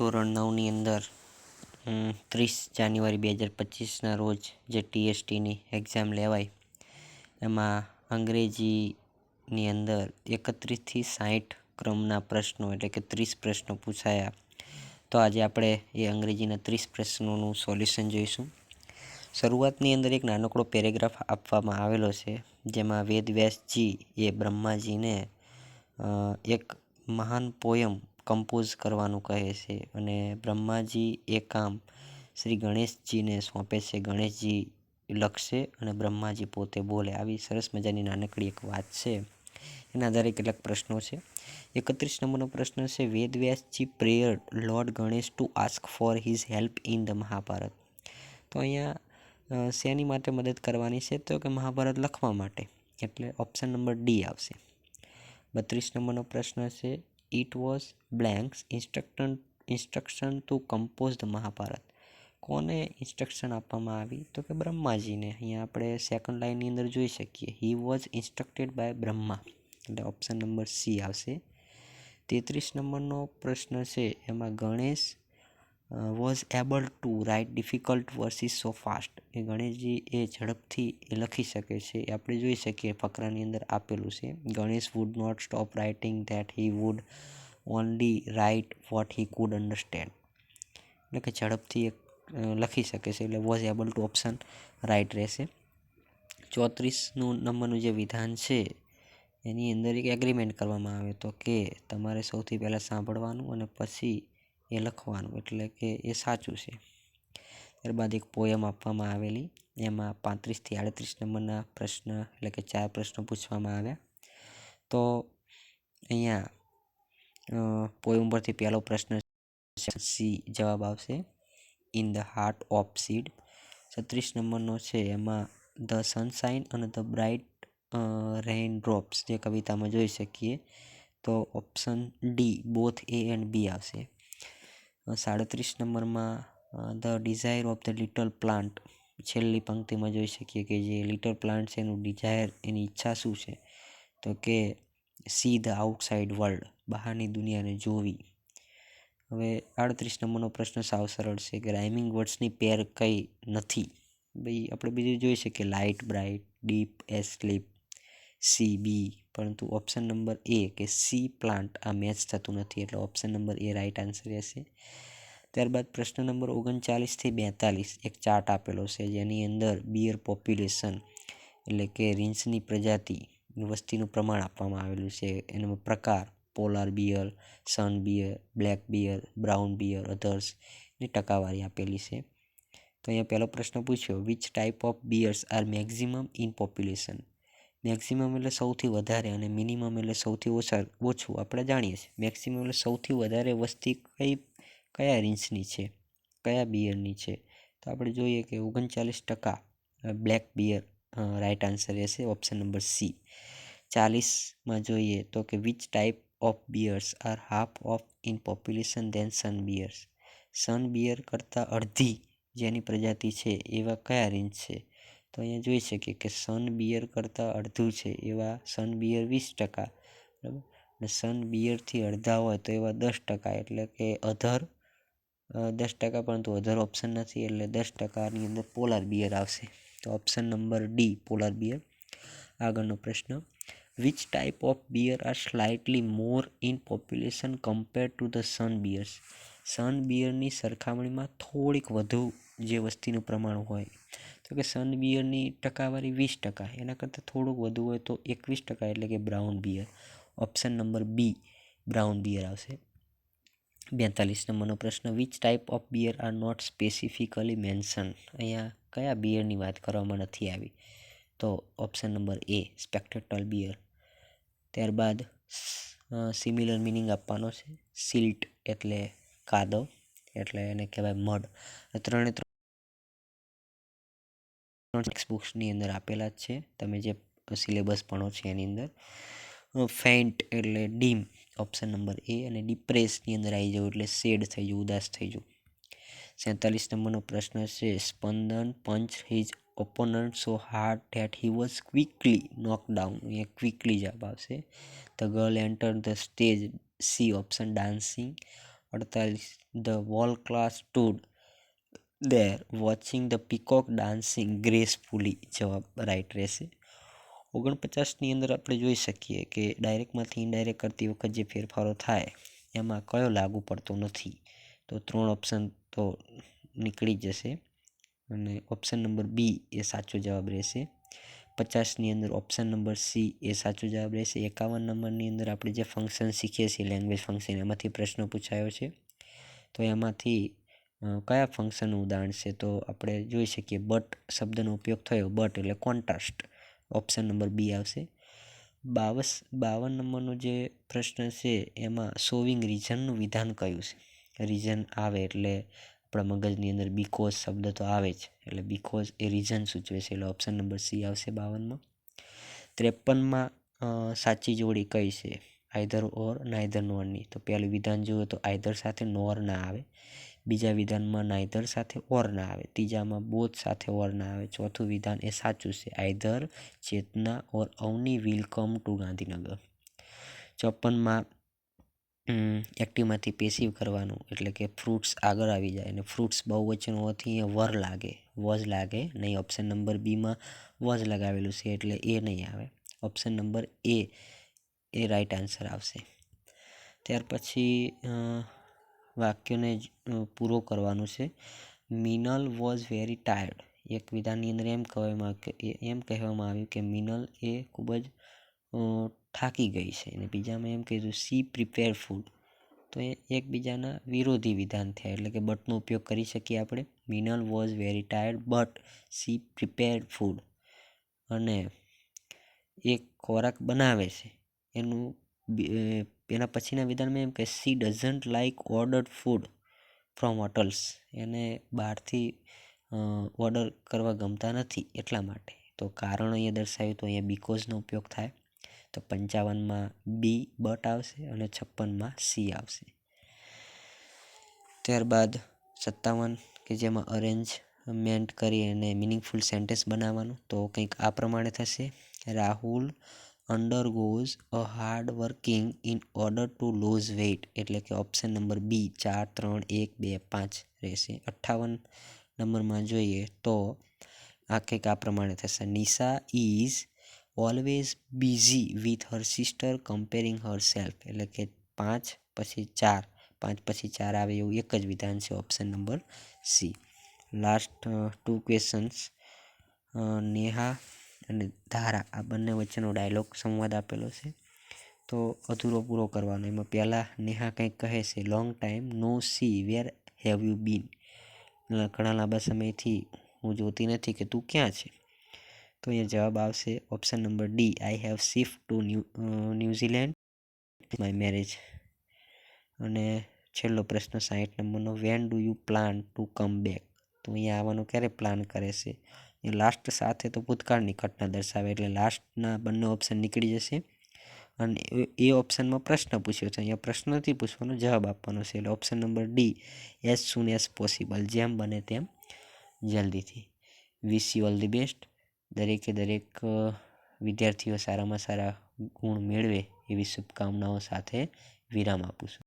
ધોરણ નવની અંદર ત્રીસ જાન્યુઆરી બે હજાર પચીસના રોજ જે ટીએસટીની એક્ઝામ લેવાય, એમાં અંગ્રેજીની અંદર એકત્રીસથી સાઠ ક્રમના પ્રશ્નો એટલે કે ત્રીસ પ્રશ્નો પૂછાયા. તો આજે આપણે એ અંગ્રેજીના ત્રીસ પ્રશ્નોનું સોલ્યુશન જોઈશું. શરૂઆતની અંદર એક નાનકડો પેરેગ્રાફ આપવામાં આવેલો છે, જેમાં વેદ વ્યાસજી એ બ્રહ્માજીને એક મહાન પોયમ કમ્પોઝ કરવાનું કહે છે અને બ્રહ્માજી એ કામ શ્રી ગણેશજીને સોંપે છે. ગણેશજી લખશે અને બ્રહ્માજી પોતે બોલે. આવી સરસ મજાની નાનકડી એક વાત છે. એના આધારે કેટલાક પ્રશ્નો છે. એકત્રીસ નંબરનો પ્રશ્ન છે Ved Vyasji prayer lord Ganesh to ask for his help in the Mahabharat. તો અહીંયા શેની માટે મદદ કરવાની છે? તો કે મહાભારત લખવા માટે. એટલે ઓપ્શન નંબર ડી આવશે. બત્રીસ નંબરનો પ્રશ્ન છે it was blanks instruction instruction to compose the Mahabharat કોને ઇન્સ્ટ્રક્શન આપવામાં આવી? તો કે બ્રહ્માજીને. અહીંયા આપણે સેકન્ડ લાઇનની અંદર જોઈ શકીએ. He was instructed by Brahma એટલે ઓપ્શન નંબર સી આવશે. તેત્રીસ નંબરનો પ્રશ્ન છે. એમાં Ganesh was able to write difficult verses so fast એ ગણેશજી એ ઝડપથી એ લખી શકે છે. એ આપણે જોઈ શકીએ ફકરાની અંદર આપેલું છે. Ganesh would not stop writing that he would only write what he could understand એટલે કે ઝડપથી એક લખી શકે છે. એટલે was able to option right રહેશે. ચોત્રીસનું નંબરનું જે વિધાન છે, એની અંદર એક એગ્રીમેન્ટ કરવામાં આવે તો કે તમારે સૌથી પહેલાં સાંભળવાનું અને પછી એ લખવાનું, એટલે કે એ સાચું છે. ત્યારબાદ એક પોયમ આપવામાં આવેલી, એમાં પાંત્રીસથી આડત્રીસ નંબરના પ્રશ્ન, એટલે કે ચાર પ્રશ્નો પૂછવામાં આવ્યા. તો અહીંયા પોયમ પરથી પહેલો પ્રશ્ન સી જવાબ આવશે. In the heart of seed છત્રીસ નંબરનો છે, એમાં ધ સનશાઇન અને ધ બ્રાઇટ રેઇન ડ્રોપ્સ જે કવિતામાં જોઈ શકીએ, તો option D both A and B આવશે. સાડત્રીસ નંબરમાં the desire of the little plant. છેલ્લી પંક્તિમાં જોઈ શકીએ કે જે લિટલ પ્લાન્ટ છે એનું ડિઝાયર, એની ઈચ્છા શું છે? તો કે, સી ધ આઉટસાઇડ વર્લ્ડ, બહારની દુનિયાને જોવી. હવે આડત્રીસ નંબરનો પ્રશ્ન સાવ સરળ છે કે રાઇમિંગ વર્ડ્સની પેર કઈ નથી? ભાઈ, આપણે બીજું જોઈ શકીએ, light, bright, deep asleep C, B. પરંતુ ઓપ્શન નંબર એ કે સી પ્લાન્ટ આ મેચ થતું નથી એટલે option number A right answer રહેશે. ત્યારબાદ પ્રશ્ન નંબર ઓગણચાલીસથી બેતાલીસ એક ચાર્ટ આપેલો છે જેની અંદર બિયર પોપ્યુલેશન એટલે કે રીંછની પ્રજાતિ વસ્તીનું પ્રમાણ આપવામાં આવેલું છે. એનો પ્રકાર polar bear sun bear black bear brown bear અધર્સની ટકાવારી આપેલી છે. તો અહીંયા પહેલો પ્રશ્ન પૂછ્યો which type of bears are maximum in population maximum એટલે સૌથી વધારે અને મિનિમમ એટલે સૌથી ઓછા, ઓછું. આપણે જાણીએ છીએ. મેક્સિમમ એટલે સૌથી વધારે વસ્તી કઈ, કયા રીંછની છે? કયા બિયરની છે? તો આપણે જોઈએ કે ઓગણચાલીસ ટકા બ્લેક બિયર રાઇટ આન્સર રહેશે ઓપ્શન નંબર સી ચાલીસમાં જોઈએ તો કે which type of bears are half of in population then sun bears sun bear કરતાં અડધી જેની પ્રજાતિ છે એવા કયા રેન્જ છે? તો અહીંયા જોઈ શકીએ કે સન બિયર કરતાં અડધું છે, એવા સન બિયર વીસ ટકા, બરાબર? અને સન બિયરથી અડધા હોય તો એવા દસ ટકા, એટલે કે અધર દસ ટકા પરંતુ અધર ઓપ્શન નથી, એટલે દસ ટકાની અંદર પોલાર બિયર આવશે. તો option number D polar bear આગળનો પ્રશ્ન which type of bear are slightly more in population compare to the sun bears sun બિયરની સરખામણીમાં થોડીક વધુ જે વસ્તીનું પ્રમાણ હોય તો કે સન બિયરની ટકાવારી વીસ ટકા, એના કરતાં થોડુંક વધુ હોય તો એકવીસ ટકા એટલે કે brown bear option number B brown bear આવશે. બેતાલીસ નંબરનો પ્રશ્ન which type of bear are not specifically mention અહીંયા કયા બિયરની વાત કરવામાં નથી આવી? તો option number A spectacled bear ત્યારબાદ સિમિલર મિનિંગ આપવાનો છે. સિલ્ટ એટલે કાદવ, એટલે એને કહેવાય મડ ત્રણે ત્રણ ટેક્સ્ટ બુક્સની અંદર આપેલા જ છે. તમે જે સિલેબસ ભણો છો એની અંદર ફેન્ટ એટલે ડીમ ઓપ્શન નંબર એ અને ડિપ્રેસની અંદર આવી જવું એટલે શેડ થઈ જવું, ઉદાસ થઈ જવું. સેતાલીસ નંબરનો પ્રશ્ન છે, Spandan punch his opponent so hard that he was quickly knock down A quickly જવાબ આવશે. The girl enter the stage C option dancing અડતાલીસ the whole class stood there watching the peacock dancing gracefully જવાબ right રહેશે. ઓગણપચાસની અંદર આપણે જોઈ શકીએ કે ડાયરેક્ટમાંથી ઇનડાયરેક્ટ કરતી વખત જે ફેરફારો થાય, એમાં કયો લાગુ પડતો નથી. તો ત્રણ ઓપ્શન તો નીકળી જશે અને ઓપ્શન નંબર બી એ સાચો જવાબ રહેશે. પચાસની અંદર ઓપ્શન નંબર સી એ સાચો જવાબ રહેશે. એકાવન નંબરની અંદર આપણે જે ફંક્શન શીખીએ છીએ લેંગ્વેજ ફંક્શન એમાંથી પ્રશ્ન પૂછાયો છે. તો એમાંથી કયા ફંક્શનનું ઉદાહરણ છે તો આપણે જોઈ શકીએ બટ શબ્દનો ઉપયોગ થયો બટ એટલે કોન્ટ્રાસ્ટ ઓપ્શન નંબર બી આવશે. બાવસ, બાવન નંબરનો જે પ્રશ્ન છે એમાં સોવિંગ રીઝનનું વિધાન કયું છે? રીઝન આવે એટલે આપણા મગજની અંદર બીકોઝ શબ્દ તો આવે જ, એટલે બીકોઝ એ રીઝન સૂચવે છે એટલે ઓપ્શન નંબર સી આવશે બાવનમાં. ત્રેપનમાં સાચી જોડી કઈ છે? આઈધર ઓર નાઈધર નોરની તો પહેલું વિધાન જોયું તો આઈધર સાથે નોર ના આવે. બીજા વિધાનમાં નાઈધર સાથે ઓર ના આવે. ત્રીજામાં બોધ સાથે ઓર ના આવે. ચોથું વિધાન એ સાચું છે. Either, Chetna or Avani will come to Gandhinagar. ચોપનમાં એક્ટિવમાંથી પેસિવ કરવાનું એટલે કે ફ્રૂટ્સ આગળ આવી જાય અને ફ્રૂટ્સ બહુ વચન હોવાથી અહીંયા વર લાગે. વજ લાગે નહીં. ઓપ્શન નંબર બીમાં વજ લગાવેલું છે એટલે એ નહીં આવે. Option number A A right answer આવશે. ત્યાર પછી વાક્યને પૂરો કરવાનું છે. Minal was very tired. એક વિધાનની અંદર એમ કહેવામાં એમ કહેવામાં આવ્યું કે મિનલ એ ખૂબ જ થાકી ગઈ છે. અને બીજામાં એમ કીધું, સી પ્રિપેર ફૂડ. તો એ એકબીજાના વિરોધી વિધાન થયા. એટલે કે બટનો ઉપયોગ કરી શકીએ આપણે. Minal was very tired, but she prepared food. અને એક ખોરાક બનાવે છે. એનું એના પછીના વિધાનમાં એમ કે she doesn't like order food from hotels એને બહારથી ઓર્ડર કરવા ગમતા નથી એટલા માટે. તો કારણ અહીંયા દર્શાવ્યું તો અહીંયા બીકોઝનો ઉપયોગ થાય. તો પંચાવનમાં બી બટ આવશે અને છપ્પનમાં સી આવશે. ત્યારબાદ સત્તાવન, કે જેમાં અરેન્જમેન્ટ કરી અને મિનિંગફુલ સેન્ટેન્સ બનાવવાનું. તો કંઈક આ પ્રમાણે થશે. Rahul undergoes a hard working in order to lose weight એટલે કે ઓપ્શન નંબર બી ચાર, ત્રણ, એક, બે, પાંચ, રહેશે. અઠ્ઠાવન નંબરમાં જોઈએ તો આ કંઈક આ પ્રમાણે થશે. Nisha is always busy with her sister comparing herself એટલે કે પાંચ પછી ચાર, પાંચ પછી ચાર આવે એવું એક જ વિધાન છે option number C last two questions Neha અને ધારા, આ બંને વચ્ચેનો ડાયલોગ સંવાદ આપેલો છે. તો અધૂરો પૂરો કરવાનો. એમાં પહેલાં નેહા કંઈક કહે છે long time no see where have you been ઘણા લાંબા સમયથી હું જોતી નથી કે તું ક્યાં છે. તો અહીંયા જવાબ આવશે option number D I have shift to new New Zealand my marriage અને છેલ્લો પ્રશ્ન સાહીઠ નંબરનો when do you plan to come back તો અહીંયા આવવાનો ક્યારે પ્લાન કરે છે? એ લાસ્ટ સાથે તો ભૂતકાળની ઘટના દર્શાવે એટલે લાસ્ટના બંને ઓપ્શન નીકળી જશે. અને એ ઓપ્શનમાં પ્રશ્ન પૂછ્યો છે. અહીંયા પ્રશ્નથી પૂછવાનો જવાબ આપવાનો છે. એટલે option number D as soon as possible જેમ બને તેમ જલ્દીથી. Wish you all the best દરેકે દરેક વિદ્યાર્થીઓ સારામાં સારા ગુણ મેળવે એવી શુભકામનાઓ સાથે વિરામ આપું છું.